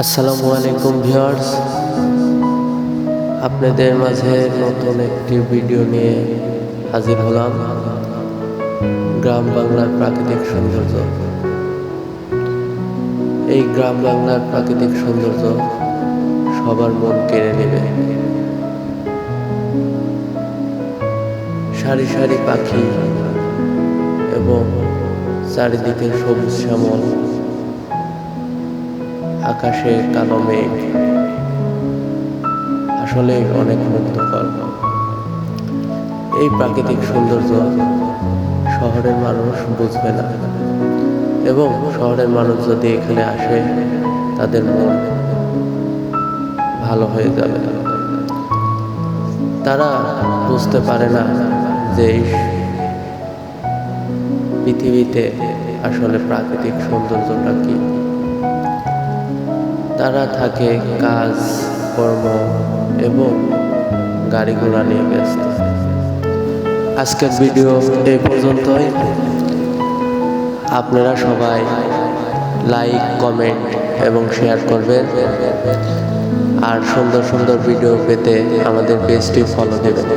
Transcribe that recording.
আসসালামু আলাইকুম ভিউয়ার্স। আপনাদের মাঝে নতুন একটি ভিডিও নিয়ে হাজির হলাম। গ্রাম বাংলার প্রাকৃতিক সৌন্দর্য। এই গ্রাম বাংলার প্রাকৃতিক সৌন্দর্য সবার মন কেড়ে নেবে। সারি সারি পাখি এবং চারিদিকে সবুজ শ্যামল আকাশে কালো মেঘ। আসলে অনেক মুগ্ধকর এই প্রাকৃতিক সৌন্দর্য শহরের মানুষ বুঝবে না। এবং শহরের মানুষ যদি এখানে আসে, তাদের মন ভালো হয়ে যাবে। তারা বুঝতে পারে না যে পৃথিবীতে আসলে প্রাকৃতিক সৌন্দর্যটা কী। তারা থাকে কাজ, কর্ম এবং গাড়ি ঘোড়া নিয়ে ব্যস্ত। আজকের ভিডিও এই পর্যন্তই। আপনারা সবাই লাইক, কমেন্ট এবং শেয়ার করবেন। আর সুন্দর সুন্দর ভিডিও পেতে আমাদের পেজটি ফলো দেবেন।